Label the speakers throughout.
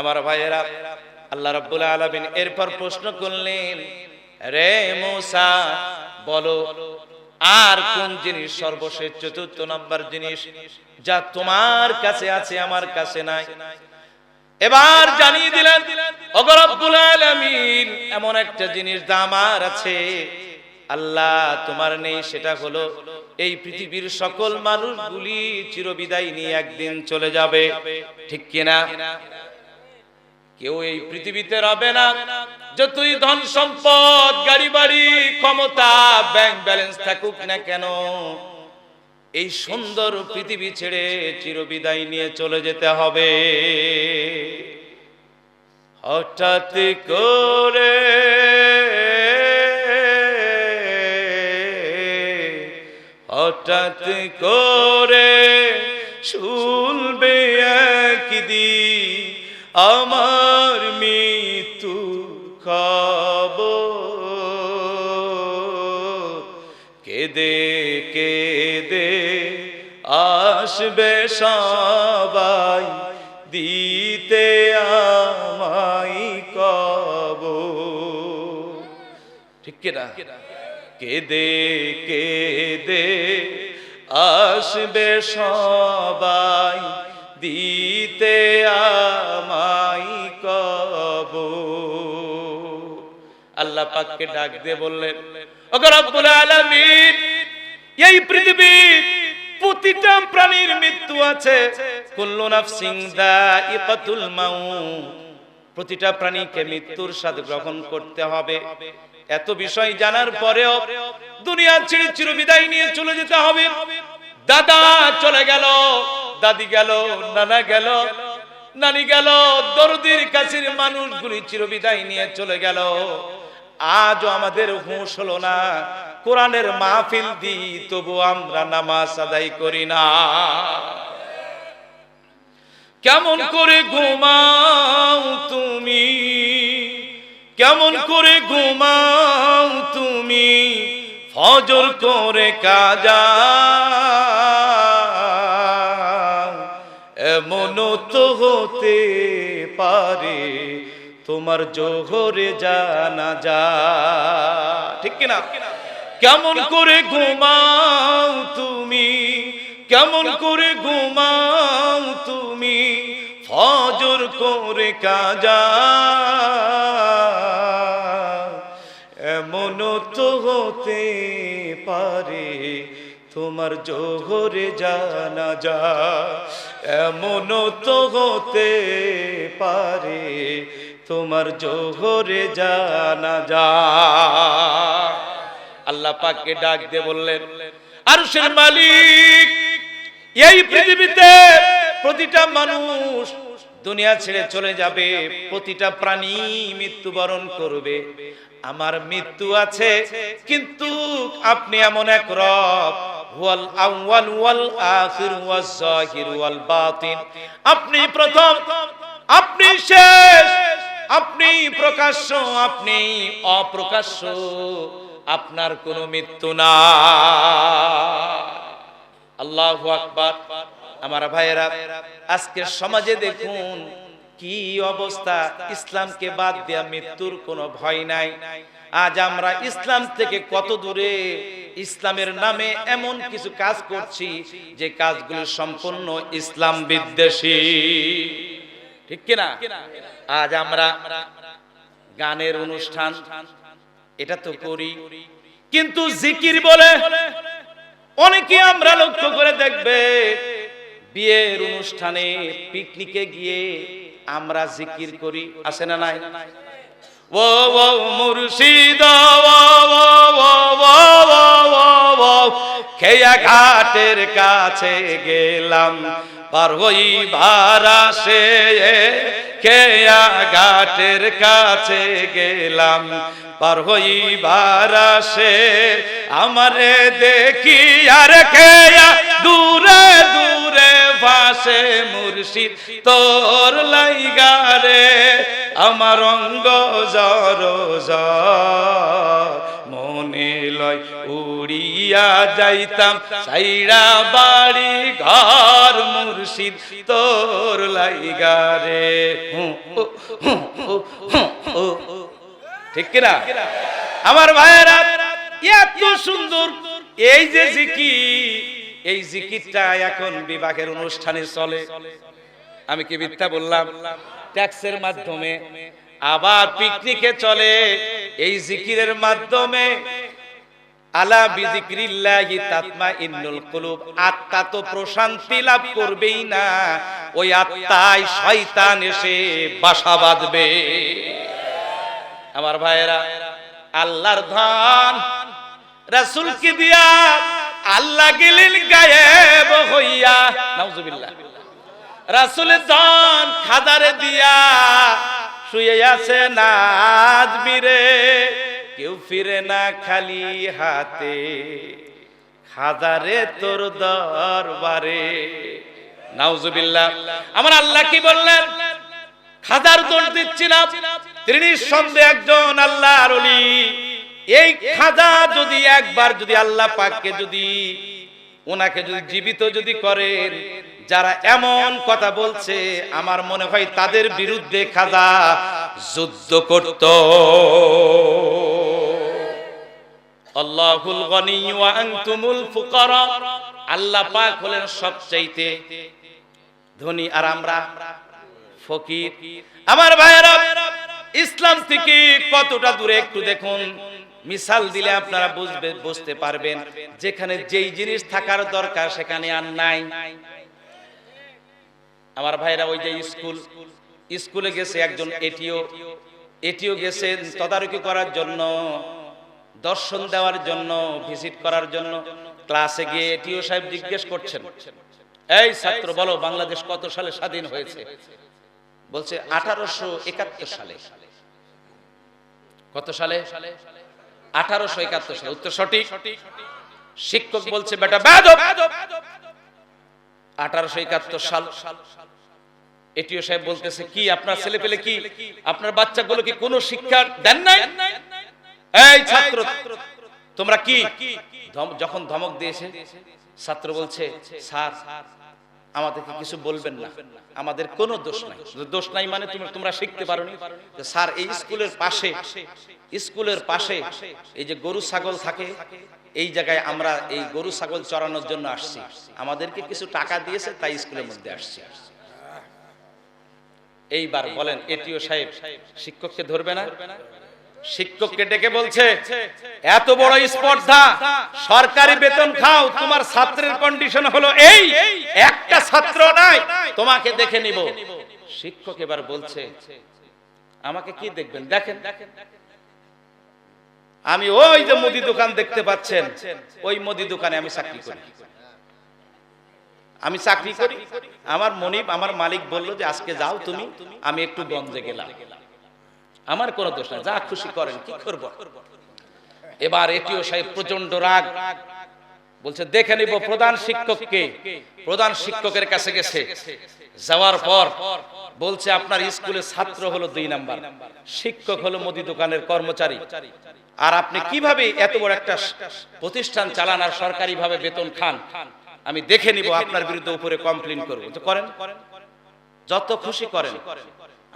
Speaker 1: আমার ভাইয়েরা, আল্লাহ রাব্বুল আলামিন এরপর প্রশ্ন করলেন, রে মুসা, বলো, আর কোন জিনিস সর্বশেষ চতুর্থ নাম্বার জিনিস যা তোমার কাছে আছে, আমার কাছে নাই? এবার জানিয়ে দিলেন, ওগো রব্বুল আলামিন, এমন একটা জিনিস যা আমার আছে। আল্লাহ তোমার নেই, সেটা হলো এই পৃথিবীর সকল মানুষগুলি চিরবিদায় নিয়ে একদিন চলে যাবে। ঠিক কিনা? কেউ এই পৃথিবীতে রবে না। যতই ধন সম্পদ, গাড়ি বাড়ি, ক্ষমতা ব্যাংক ব্যালেন্স থাকুক না কেন, এই সুন্দর পৃথিবী ছেড়ে চিরবিদায় নিয়ে চলে যেতে হবে। হঠাৎ করে হঠাৎ করে শুনবে একদিন আমার মৃত্যু খাব। কেদে কেদে আসবে সবাই, দিতে আমায় কব। ঠিক কিনা কেদে কেদে আসবে সবাই দিতে আমায় কব আল্লাহ পাককে ডাক দিয়ে বললেন, ওগো রব্বুল আলামিন, এই পৃথিবীর প্রতিটা প্রাণীর মৃত্যু আছে। কুল্লু নাফসিং দাইকাতুল মাউত। প্রতিটা প্রাণীকে মৃত্যুর সাথে গ্রহণ করতে হবে। এত বিষয় জানার পরেও দুনিয়া ছেড়ে চিরবিদায় নিয়ে চলে যেতে হবে। দাদা চলে গেল। দাদি গেল, নানা গেল, নানি গেল, দরদির কাছের মানুষগুলি চিরবিদায় নিয়ে চলে গেল। আজও আমাদের হুঁশ হলো না, কোরআনের মাহফিল দি তবু আমরা নামাজ আদায় করি না। কেমন করে ঘুমাও তুমি? কেমন করে ঘুমাও তুমি? ফজর করে কাজা এমন হতে পারে, তোমার জোহরে জানা যা ঠিক কিনা? কেমন করে ঘুমাও তুমি? কেমন করে ঘুমাও তুমি? ফজর করে কাজা। এমন তো হতে পারে, তোমার জোহরে জানা যা এমন তো হতে পারে, তোমার জোহরে জানা যা। আল্লাহ পাককে ডাক দিয়ে বললেন, আরশের মালিক, এই পৃথিবীতে প্রতিটা মানুষ দুনিয়া ছেড়ে চলে যাবে, প্রতিটা প্রাণী মৃত্যুবরণ করবে। আমার মৃত্যু আছে, কিন্তু আপনি এমন এক রব আপনি প্রথম, আপনি শেষ, আপনি প্রকাশ্য, আপনি অপ্রকাশ্য, আপনার কোনো মৃত্যু না। আল্লাহ আকবার। আমার ভাইয়েরা, আজকের সমাজে দেখুন কি অবস্থা। ইসলামকে বাদ দেয়া মৃত্যুর কোনো ভয় নাই। আজ আমরা ইসলাম থেকে কত দূরে? ইসলামের নামে এমন কিছু কাজ করছি যে কাজগুলো সম্পূর্ণ ইসলাম বিদ্বেষী। ঠিক কিনা? আজ আমরা গানের অনুষ্ঠান, এটা তো করি। কিন্তু জিকির বলে অনেকে আমরা লক্ষ্য করে দেখবে, বিয়ের অনুষ্ঠানে পিকনিকে গিয়ে আমরা জিকির করি আসে না নাই? ও ও মুর্শিদ খেয়া ঘাটের কাছে গেলাম, পার হই ভারাসে খেয়া ঘাটের কাছে গেলাম, পার হই ভারাসে আমারে দেখি আর খেয়া দূরে দূরে ভাসে মুর্শিদ, তোর লাইগারে আমার অঙ্গ জর মনে লয় উড়িয়া যাইতাম, সাইরা বাড়ি ঘর মুর্শিদ, তোর লাইগারে। ঠিক কিনা? আমার ভাইয়েরা, এত সুন্দর। এই যে জিকির এই জিকিরটা এখন বিবাহের অনুষ্ঠানে চলে। আমি কি মিথ্যা বললাম? ট্যাক্সের মাধ্যমে আবার পিকনিকে চলে। এই জিকিরের মাধ্যমে আলা আত্মা তো প্রশান্তি এসে বাসা বাঁধবে। আমার ভাইয়েরা, আল্লাহর ধন রাসূলকে দিয়া আল্লাহ গেলেন গায়েব হইয়া রাসূলের ধন খাদারে দিয়া শুয়ে আছে নাজমিরে কেউ ফিরে না খালি হাতে, খাদারে তোর দরবারে। নাউজুবিল্লাহ। আমার আল্লাহ কি বললেন? খাদার দোষ দিচ্ছিলাম তিনি সন্দেহ একজন আল্লাহর অলি এই খাদা যদি একবার যদি আল্লাহ পাককে যদি ওনাকে যদি জীবিত যদি করেন যারা এমন কথা বলছে, আমার মনে হয় তাদের বিরুদ্ধে খাজা যুদ্ধ করত। আল্লাহুল গনি ওয়া আনতুমুল ফুকারা। আল্লাহ পাক হলেন সবচাইতে ধনী, আর আমরা ফকির। আমার ভাইয়েরা, ইসলাম থেকে কতটা দূরে একটু দেখুন। মিসাল দিলে আপনারা বুঝবে, বুঝতে পারবেন। যেখানে যেই জিনিস থাকার দরকার, সেখানে আর নাই। আমার ভাইরা ওই যে স্কুল, স্কুলে গেছে একজন এটিও এটিও গেছেন তদারকি করার জন্য, দর্শন দেওয়ার জন্য, ভিজিট করার জন্য, ক্লাসে গিয়ে এটিও সাহেব জিজ্ঞেস করছেন, এই ছাত্র বলো বাংলাদেশ কত সালে স্বাধীন হয়েছে? বলছে, আঠারোশো একাত্তর সালে। কত সালে? আঠারোশো একাত্তর সালে। উত্তর সঠিক? শিক্ষক বলছে, বেটা আঠারোশো একাত্তর সাল। এটিও সাহেব বলতেছে, কি, আপনার ছেলে পেলে কি? আপনার বাচ্চাগুলো কি কোনো শিক্ষা দেন নাই? এই ছাত্র, তোমরা কি? যখন ধমক দিয়েছে, ছাত্র বলছে, স্যার, আমাদেরকে কিছু বলবেন না। আমাদের কোনো দোষ নাই। দোষ নাই মানে তুমি তোমরা শিখতে পারোনি। যে স্যার, এই স্কুলের পাশে স্কুলের পাশে এই যে গরু, ছাগল থাকে এই জায়গায় আমরা এই গরু, ছাগল চড়ানোর জন্য আসছি। আমাদেরকে কিছু টাকা দিয়েছে, তাই স্কুলের মধ্যে আসছি। এইবার বলেন, এটিও সাহেব, শিক্ষককে ধরবে না? শিক্ষককে ডেকে বলছে, এত বড় স্পর্ধা, সরকারি বেতন খাও, তোমার ছাত্রের কন্ডিশন হলো এই, একটা ছাত্র নাই, তোমাকে দেখে নিব। শিক্ষক এবার বলছে, আমাকে কি দেখবেন? দেখেন। আমি ওই যে মুদি দোকান দেখতে পাচ্ছেন, ওই মুদি দোকানে আমি চাকরি করি। আমি চাকরি করি। আমার মনিব, আমার মালিক বলল যে, আজকে যাও তুমি, আমি একটু গঞ্জে গেলাম। আমার কোনো দোষ নাই, যা খুশি করেন, কি করব? এবার এটিও সাহেব প্রচণ্ড রাগ। বলছে, দেখে নিব প্রধান শিক্ষককে প্রধান শিক্ষকের কাছে গেছে। যাওয়ার পর বলছে, আপনার স্কুলের ছাত্র হলো দুই নাম্বার। শিক্ষক হলো মুদি দোকানের কর্মচারী। আর আপনি কীভাবে এত বড় একটা প্রতিষ্ঠান চালান আর সরকারি ভাবে বেতন খান আমি দেখে নিব আপনার বিরুদ্ধে উপরে কমপ্লেন করব তো করেন। যত খুশি করেন।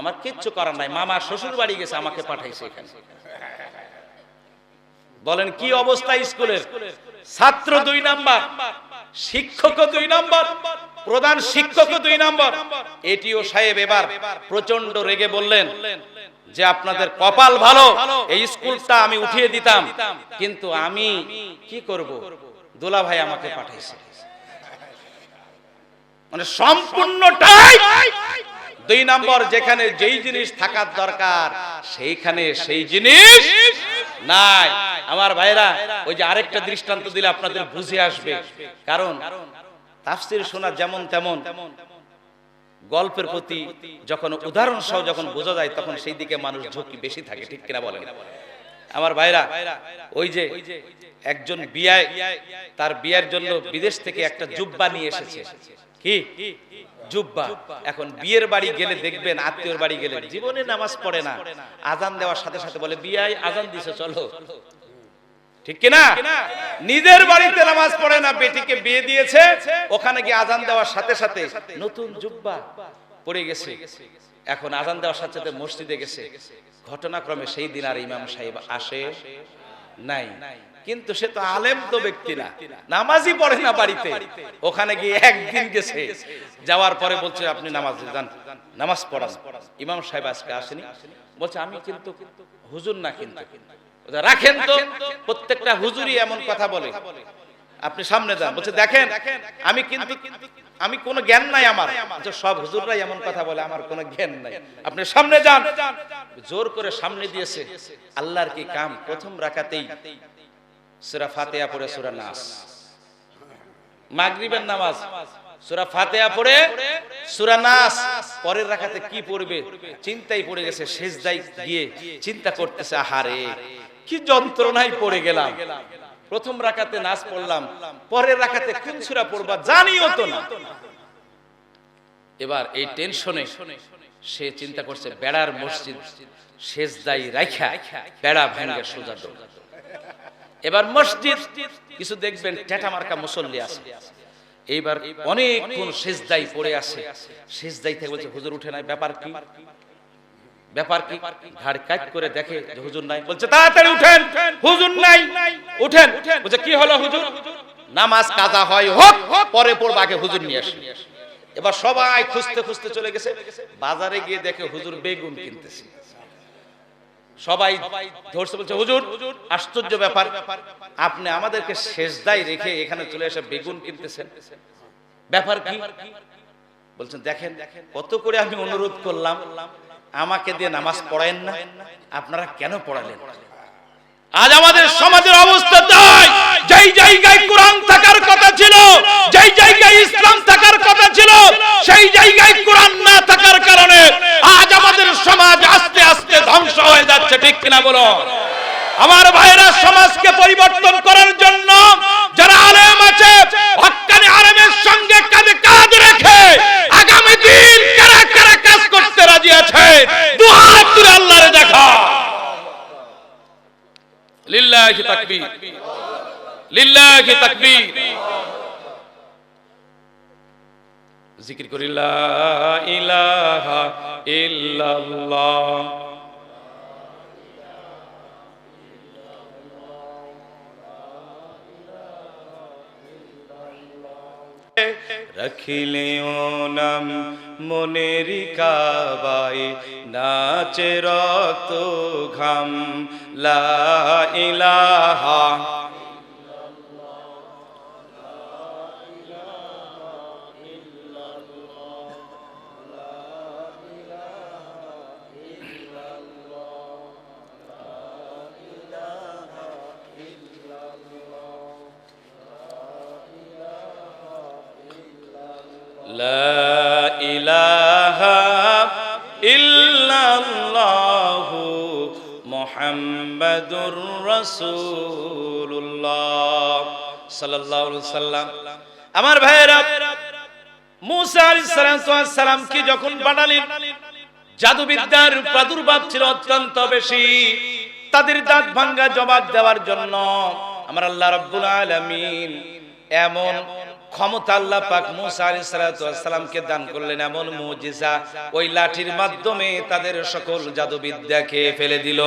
Speaker 1: আমার কিচ্ছু করার নাই মামা শ্বশুর বাড়ি গেছে আমাকে পাঠাইছে এখানে। বলেন কি অবস্থা স্কুলের? ছাত্র দুই নাম্বার শিক্ষক দুই নাম্বার প্রধান শিক্ষক দুই নাম্বার। এটিও সাহেব এবার প্রচণ্ড রেগে বললেন যে আপনাদের কপাল ভালো, এই স্কুলটা আমি উঠিয়ে দিতাম। কিন্তু আমি কি করব? দোলা ভাই আমাকে পাঠাইছে মানে সম্পূর্ণটাই দুই নম্বর, যেখানে যেই জিনিস থাকার দরকার, সেইখানে সেই জিনিস নাই। আমার ভাইরা, ওই যে আরেকটা দৃষ্টান্ত দিলে আপনাদের বুঝে আসবে। কারণ তাফসির শোনা যেমন তেমন। গল্পের প্রতি যখন উদাহরণ সহ যখন বোঝা যায় তখন সেই দিকে মানুষ ঝুঁকি বেশি থাকে ঠিক কিনা বলেন? আমার ভাইরা ওই যে একজন বিয়ায় তার বিয়ের জন্য বিদেশ থেকে একটা জুব্বা নিয়ে এসেছে। কি? জুব্বা। এখন বিয়ের বাড়ি গেলে দেখবেন আত্মীয়র বাড়ি গেলে জীবনে নামাজ পড়ে না। আজান দেওয়ার সাথে সাথে বলে বিয়ায় আজান দিছে চলো। ঠিক কিনা? নিজের বাড়িতে নামাজ পড়ে না বেটিকে বিয়ে দিয়েছে ওখানে গিয়ে আজান দেওয়ার সাথে সাথে নতুন জুব্বা পড়ে গেছে। এখন আজান দেওয়ার সাথে সাথে মসজিদে গেছে। ঘটনাক্রমে সেই দিন আর ইমাম সাহেব আসে নাই। কিন্তু সে তো আলেম তো ব্যক্তি না। নামাজই পড়ে না বাড়িতে। ওখানে গিয়ে একদিন গেছে। যাওয়ার পরে বলছে আপনি নামাজ যান। নামাজ পড়ান। ইমাম সাহেব আজকে আসেনি। বলছে আমি কিন্তু হুজুর না কিন্তু। রাখেন তো, প্রত্যেকটা হুজুরি এমন কথা বলে। আপনি সামনে যান, বলছে, দেখেন, আমি কিন্তু, আমি কোনো জ্ঞান নাই আমার। সব হুজুররাই এমন কথা বলে, আমার কোনো জ্ঞান নাই। আপনি সামনে যান। জোর করে সামনে দিয়েছে। আল্লাহর কি কাম? প্রথম রাখাতেই সূরা ফাতিহা পড়ে সুরা নাস। মাগরিবের নামাজ, সুরা ফাতিহা পড়ে সুরা নাস। পরের রাখাতে কি পড়বে? চিন্তাই পড়ে গেছে সেজদাই গিয়ে চিন্তা করতেছে, আহারে কি যন্ত্রণায় পড়ে গেলাম। প্রথম রাকাতে নাচ পড়লাম, পরের রাকাতে কোন পড়বা, জানিও তো না। এবার এই টেনশনে সে চিন্তা করছে, বেড়ার মসজিদ সেজদাই রাইখা, বেড়া ভাঙ্গে সোজা দৌড়। এবার মসজিদ, কিছু দেখবেন, টেটা মার্কা মুসল্লি আছে। এইবার অনেকক্ষণ সেজদাই পড়ে আছে। সেজদাই থেকে বলছে, হুজুর, উঠে নাই, ব্যাপার কি? ব্যাপার কি? ঘাড় কাট করে দেখে যে হুজুর নাই। বলছে তাড়াতাড়ি উঠেন। হুজুর নাই। উঠেন। বলছে কি হলো হুজুর? নামাজ কাজা হয় হোক পরে পড়বা আগে হুজুর নিয়ে আসি। এবার সবাই খুঁজতে খুঁজতে চলে গেছে। বাজারে গিয়ে দেখে হুজুর বেগুন কিনতেছে। সবাই ধরছে বলছে হুজুর আশ্চর্য ব্যাপার। আপনি আমাদেরকে শেষদাই রেখে এখানে চলে এসে বেগুন কিনতেছেন। ব্যাপার কি? বলছেন দেখেন কত করে আমি অনুরোধ করলাম। আমাকে দিয়ে নামাজ পড়ায়েন না আপনারা কেন পড়ালেন? আজ আমাদের সমাজের অবস্থা তাই। যেই জায়গায় কোরআন থাকার কথা ছিল যেই জায়গায় ইসলাম থাকার কথা ছিল সেই জায়গায় কোরআন না থাকার কারণে আজ আমাদের সমাজ আস্তে আস্তে ধ্বংস হয়ে যাচ্ছে ঠিক কিনা বলো? আমার ভাইরা সমাজকে পরিবর্তন করার জন্য যারা আলেম আছে হক্কানি আলেমের সঙ্গে কাঁধে কাঁধ রেখে আগামী দিন কারা কারা কাজ করতে রাজি আছে দুহাত তুলে আল্লাহরে দেখা লিল্লাহি তাকবীর লিল্লাহি তাকবীর? জিকির করি, লা ইলাহা ইল্লাল্লাহ। রাখিলে নাম মনের কাবাই নাচে রক্ত ঘাম। লা ইলাহা لا إله إلا الله محمد رسول الله صلى الله عليه وسلم আমার ভাইয়েরা মুসা আলাইহিস সালাম কি যখন বানালেন জাদুবিদ্যার প্রাদুর্ভাব ছিল অত্যন্ত বেশি তাদের দাঁত ভাঙ্গা জবাব দেওয়ার জন্য আমার আল্লাহ রাব্বুল আলামিন এমন ক্ষমতা আল্লাহ পাক মুসা আলাইহিস সালামকে দান করলেন এমন মুজিজা। ওই লাঠির মাধ্যমে তাদের সকল জাদুবিদ্যাকে ফেলে দিল।